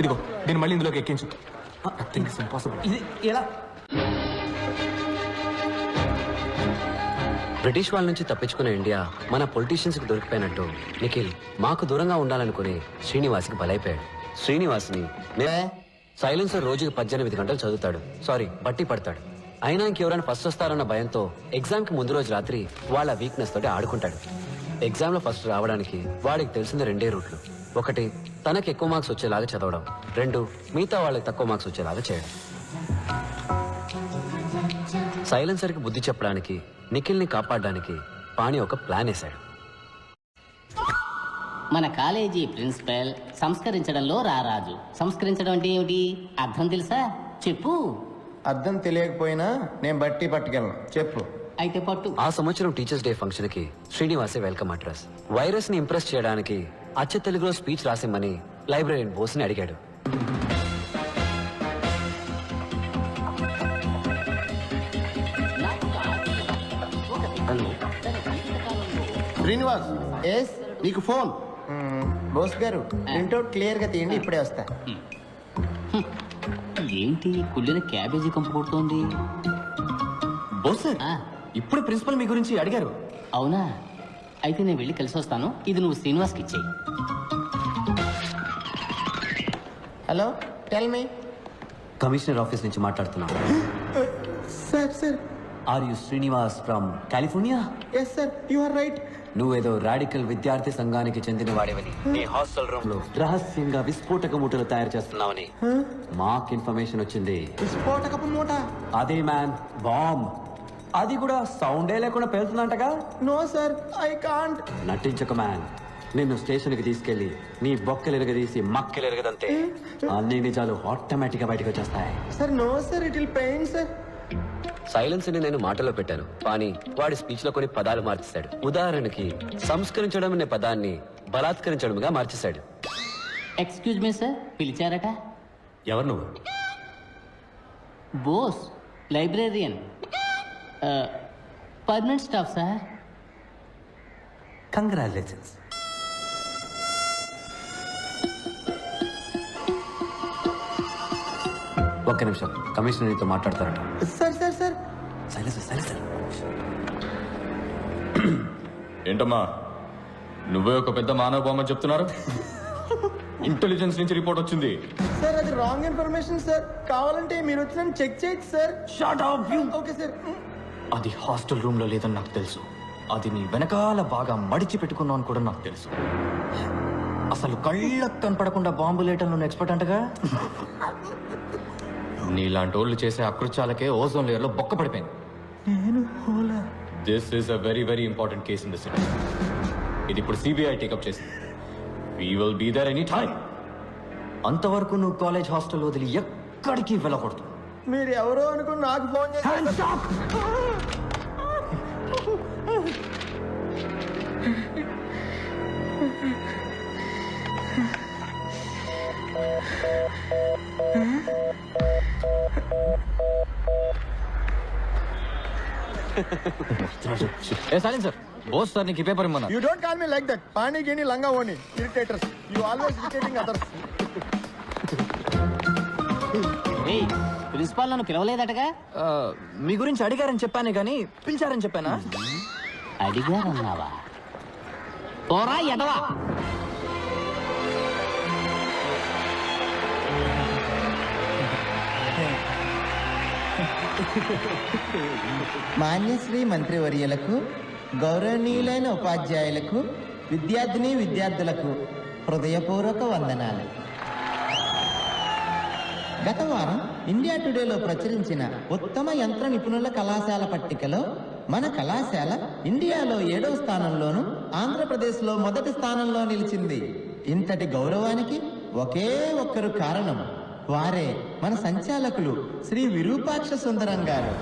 ఇదిగో దీన్ని మళ్ళీ ఇందులోకి ఎక్కించు. థింక్ ఇస్ ఇంపాసిబుల్ ఇది ఎలా? బ్రిటిష్ వాళ్ళ నుంచి తప్పించుకున్న ఇండియా మన పొలిటీషియన్స్కి దొరికిపోయినట్టు. నిఖిల్ మాకు దూరంగా ఉండాలనుకుని శ్రీనివాస్కి బలైపోయాడు. శ్రీనివాస్ని సైలెన్సర్ రోజుకి పద్దెనిమిది గంటలు చదువుతాడు. సారీ బట్టి పడతాడు. అయినా ఇంకెవరైనా ఫస్ట్ వస్తారన్న భయంతో ఎగ్జామ్కి ముందు రోజు రాత్రి వాళ్ళ వీక్నెస్ తోటి ఆడుకుంటాడు. ఎగ్జామ్లో ఫస్ట్ రావడానికి వాడికి తెలిసిన రెండే రూట్లు. ఒకటి తనకి ఎక్కువ మార్క్స్ వచ్చేలాగా చదవడం. రెండు మిగతా వాళ్ళకి తక్కువ మార్క్స్ వచ్చేలాగా చేయడం. సైలెన్సర్కి బుద్ధి చెప్పడానికి నిఖిల్ని కాపాడడానికి పాణి ఒక ప్లాన్ వేశాడు. మన కాలేజీ ప్రిన్సిపల్ సంస్కరించడంలో రారాజు సంస్కరించడం అంటే ఏమిటి? అర్థం తెలుసా? చెప్పు. అర్థం తెలియకపోయినా నేను బట్టి పట్టుకెళ్ళను. చెప్పు. అయితే పట్టు. ఆ సంవత్సరం టీచర్స్ డే ఫంక్షన్కి శ్రీనివాసే వెల్కమ్ అడ్రస్. వైరస్ని ఇంప్రెస్ చేయడానికి అచ్చ తెలుగులో స్పీచ్ రాసిమ్మని లైబ్రరీ బోస్ని అడిగాడు శ్రీనివాస్ ఎస్ నీకు ఫోన్. బోస్ గారు ప్రింట్అవుట్ క్లియర్గా తీయండి ఇప్పుడే వస్తా. ఏంటి కుళ్ళిన క్యాబేజీ కంపు కొడుతోంది? బోస్ ఇప్పుడు ప్రిన్సిపల్ మీ గురించి అడిగారు. అవునా? అయితే నేను వెళ్ళి కలిసి వస్తాను. ఇది నువ్వు శ్రీనివాస్కి ఇచ్చేయి. Hello tell me. Commissioner office నుంచి మాట్లాడుతున్నా. Sir sir. Are you Srinivas from California yes sir you are right నువ్వేదో రాడికల్ విద్యార్థి సంఘానికి చెందిన వాడివని. నీ హాస్టల్ రూమ్లో రహస్యంగా విస్ఫోటక మూటలు తయారు చేస్తున్నావని. మాకు ఇన్ఫర్మేషన్ వచ్చింది. స్ఫోటకపు మూట. అదే మ్యాన్ బాంబ్. అది కూడా సౌండే లేకుండా పేలుతుందంటగా? నో సార్ ఐ కాంట్ నటించక మ్యాన్ నిన్ను స్టేషన్కి తీసుకెళ్ళి నీ బొక్కలెరగదీసి మక్కలెరగదంతే అన్ని నిజాలు ఆటోమేటిక్గా బయటకు వచ్చేస్తాయి. Sir no sir it will pain sir సైలెన్స్ని నేను మాటలో పెట్టాను కానీ వాడి స్పీచ్లో కొన్ని పదాలు మార్చేశాడు. ఉదాహరణకి సంస్కరించడం అనే పదాన్ని బలాత్కరించడంగా మార్చేశాడు. ఎక్స్క్యూజ్ మీ సార్ పిలిచారట? ఎవరు నువ్వు? Bose librarian permanent staff sir congratulations ఒక్క నిమిషం. కమిషనర్ నీతో మాట్లాడతారట sir sir sir silence silence ఏంటమ్మా? నువ్వే ఒక పెద్ద మానవ బొమ్మ చెప్తున్నారు? ఇంటెలిజెన్స్ నుంచి రిపోర్ట్ వచ్చింది. సార్ అది రాంగ్ ఇన్ఫర్మేషన్ సార్ కావాలంటే మీరు వచ్చి నన్ను చెక్ చేయొచ్చు సార్ ఓకే సార్ అది హాస్టల్ రూమ్లో లేదని నాకు తెలుసు. అది నీ వెనకాల బాగా మడిచి పెట్టుకున్నావు అని కూడా నాకు తెలుసు. అసలు కళ్ళకు కనపడకుండా బాంబు లేటంలో ఎక్స్పర్ట్ అంటగా? నీలాంటి వాళ్ళు చేసే అకృత్యాలకే ఓజోన్ లేయర్లో బొక్క పడిపోయింది. This is a very very important case in the city ఇది ఇప్పుడు సిబిఐ టేకప్ చేసింది. We will be there any time అంతవరకు నువ్వు కాలేజ్ హాస్టల్ వదిలి ఎక్కడికి వెళ్ళకూడదు. మీరు ఎవరో అనుకుని నాకు ఫోన్ చేశారు. ఏ సైలెన్స్ సార్. బోస్ సార్ నీకు paper ఇమ్మన్నా. You don't call me like that pani గిని లంగా ఓని. Irritators you always irritating others ఏయ్ ప్రిన్సిపాల్ నన్ను పిలవలేదటగా? ఆ, మీ గురించి అడిగారని చెప్పానే గానీ పిలిచారని చెప్పానా? అడిగారన్నావా? పోరా ఎదవా? మాన్యశ్రీ మంత్రివర్యులకు గౌరవనీయులైన ఉపాధ్యాయులకు విద్యార్థిని విద్యార్థులకు హృదయపూర్వక వందనాలు. గత వారం ఇండియా టుడేలో ప్రచురించిన ఉత్తమ యంత్ర నిపుణుల కళాశాల పట్టికలో మన కళాశాల ఇండియాలో ఏడవ స్థానంలోను ఆంధ్రప్రదేశ్లో మొదటి స్థానంలో నిలిచింది. ఇంతటి గౌరవానికి ఒకే ఒక్కరు కారణం వారే మన సంచాలకులు శ్రీ విరూపాక్ష సుందరం గారు.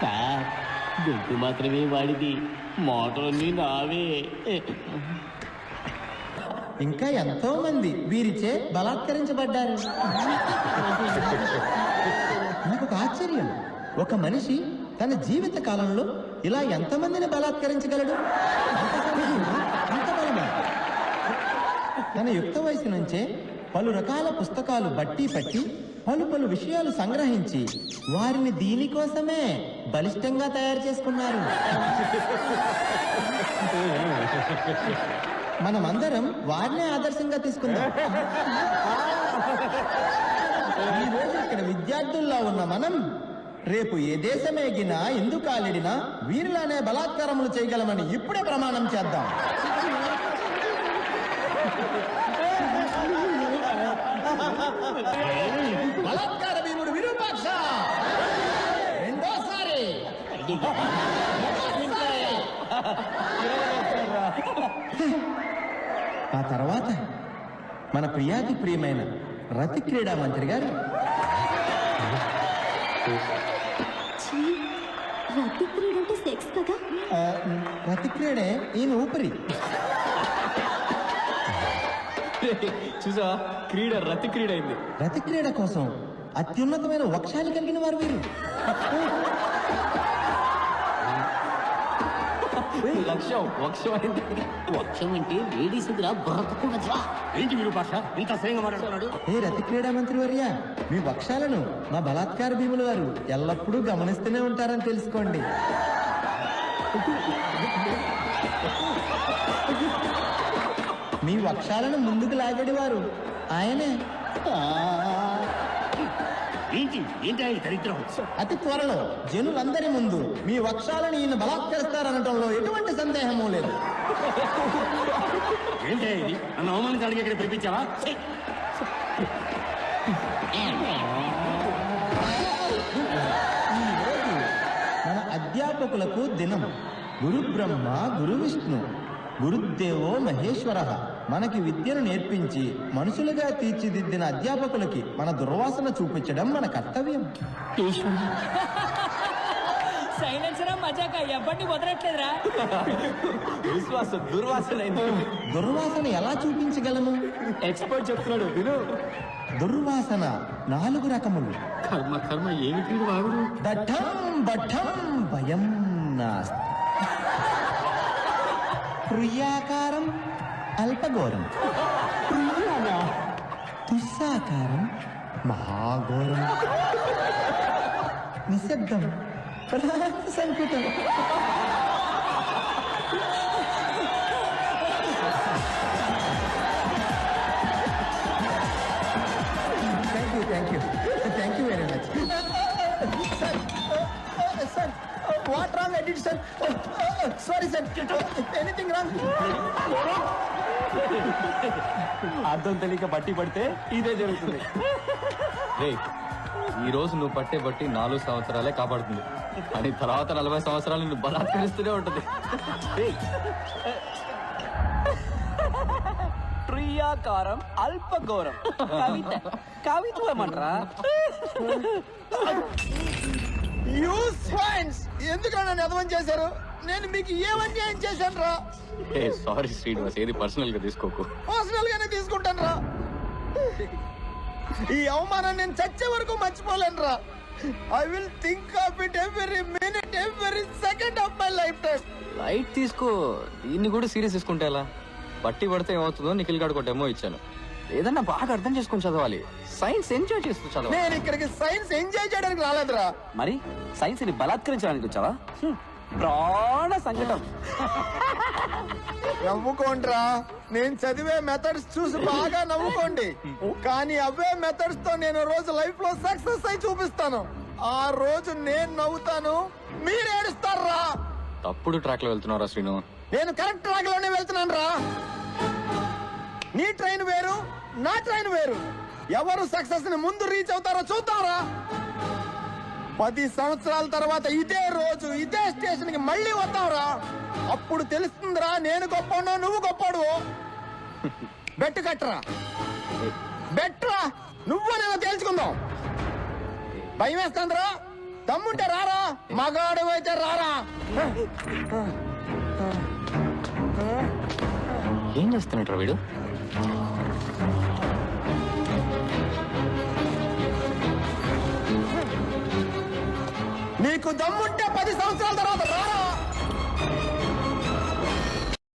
సార్ గొంతు మాత్రమే వాడిది. మోటార్ని నావే. ఇంకా ఎంతో మంది వీరిచే బలాత్కరించబడ్డారు. నాకు ఒక ఆశ్చర్యం. ఒక మనిషి తన జీవిత కాలంలో ఇలా ఎంతమందిని బలాత్కరించగలడు? తన యుక్త వయసు నుంచే పలు రకాల పుస్తకాలు బట్టి పట్టి పలు పలు విషయాలు సంగ్రహించి వారిని దీనికోసమే బలిష్టంగా తయారు చేసుకున్నారు. మనమందరం వారినే ఆదర్శంగా తీసుకుందాం. ఈ రోజు ఇక్కడ విద్యార్థుల్లో ఉన్న మనం రేపు ఏ దేశమేగినా ఎందుకు కాలిడినా వీరిలానే బలాత్కారములు చేయగలమని ఇప్పుడే ప్రమాణం చేద్దాం. బలాత్కార భీముడు విరూపాక్ష. రెండోసారి. ఆ తర్వాత మన ప్రియాతి ప్రియమైన రతి క్రీడా మంత్రి గారు. రతి క్రీడ అంటే సెక్స్ కదా? ఆ, రతి క్రీడే ఈయన ఊపిరి. చూసా క్రీడ రతి క్రీడ అయింది. రతి క్రీడ కోసం అత్యున్నతమైన వక్షాలు కలిగిన వారు వీరు. లక్ష్యం వక్షం అయింది వక్షం అంటే లేడీస్ దగ్గర బ్రతకూడదు ఏంటి విరూపాక్ష ఇంత స్వయంగా మాట్లాడుతున్నాడు? ఏ రతి క్రీడా మంత్రి వర్య మీ వక్షాలను మా బలాత్కార భీముల వారు ఎల్లప్పుడూ గమనిస్తూనే ఉంటారని తెలుసుకోండి. మీ వక్షాలను ముందుకు లాగడి వారు ఆయనే ఏంటి? ఏంటి ఆయన దరిద్రం? అతి త్వరలో జనులందరి ముందు మీ వక్షాలను ఈయన బలాత్కరిస్తారనటంలో ఎటువంటి సందేహము లేదు. ఏంటి ఇది? నన్ను అవమానించడానికి ఇక్కడ పిలిపించావా? ఛీ! మన అధ్యాపకులకు దినం. గురు బ్రహ్మ గురు విష్ణు గురుదేవో మహేశ్వర. మనకి విద్యను నేర్పించి మనుషులుగా తీర్చిదిద్దిన అధ్యాపకులకి మన దుర్వాసన చూపించడం మన కర్తవ్యం. సైలెన్సరా మజాక? ఎవరిని వదలట్లేదురా. విశ్వాస దుర్వాసన దుర్వాసన ఎలా చూపించగలము ఎక్స్పర్ట్ చెప్తున్నాడు విను. దుర్వాసన నాలుగు రకములు. కర్మ కర్మ ఏమిటి దఠం బఠం భయం నాస్తి. ప్రియాకారం అల్పఘోరం దుస్సాకారం మహాఘోరం నిశ్శబ్దం సంకుటం thank you thank you thank you very much sir sir what wrong I did sir sorry sir anything wrong అర్థం తెలియక బట్టి పడితే ఇదే జరుగుతుంది. రే ఈ రోజు నువ్వు పట్టే బట్టి నాలుగు సంవత్సరాలే కాపాడుతుంది. అని తర్వాత నలభై సంవత్సరాలు నువ్వు బలాత్కరిస్తూనే ఉంటుంది. రేయ్. ప్రియాకారం అల్పఘోరం కవిత కవిత్వం అంటారా యూ స్వైన్స్ ఎందుకు నన్ను అర్థం చేశారు? నేను మీకు ఏమన్యాయం చేశాను రా ఏ సారీ శ్రీనివాస్ ఏది పర్సనల్గా తీసుకోకు. పర్సనల్ గానే తీసుకుంటాను రా ఈ అవమానం నేను చచ్చే వరకు మర్చిపోలేను రా I will think of it every minute every second of my life time light తీసుకో. దీన్ని కూడా సీరియస్ తీసుకుంటే ఎలా? బట్టి పడితే ఏమవుతుందో నిఖిల్ గాడు డెమో ఇచ్చాను. ఏదన్నా బాగా అర్థం చేసుకొని చదవాలి. సైన్స్ ఎంజాయ్ చేస్తూ చదవాలి. నేను ఇక్కడికి సైన్స్ ఎంజాయ్ చేయడానికి రాలేదురా. మరి? సైన్స్ని బలాత్కరించడానికి వచ్చావా. ప్రాణ సంకటం. నవ్వుకోండిరా. నేను చదివే మెథడ్స్ చూసి బాగా నవ్వుకోండి. కానీ అవే మెథడ్స్తో నేను రోజు లైఫ్లో సక్సెస్ అయి చూపిస్తాను. ఆ రోజు నేను నవ్వుతాను. మీరు ఏడుస్తారా? తప్పుడు ట్రాక్లో వెళ్తున్నారా శ్రీను. నేను కరెక్ట్ ట్రాక్లోనే వెళ్తున్నాను రా నీ ట్రైన్ వేరు నా ట్రైన్ వేరు. ఎవరు సక్సెస్ని ముందు రీచ్ అవుతారో చూద్దాంరా. పది సంవత్సరాల తర్వాత ఇదే రోజు ఇదే స్టేషన్కి మళ్ళీ వద్దాంరా అప్పుడు తెలుస్తుందిరా నేను గొప్పనో నువ్వు గొప్పడు బెట్టు కట్టరా? బెట్రా? నువ్వు నేను తేల్చుకుందాం. భయం వేస్తుందిరా? దమ్ముంటే రారా? మగాడు అయితే రారా? ఏం చేస్తున్నట్రా వీడు? నీకు దమ్ముంటే పది సంవత్సరాల తర్వాత రారా?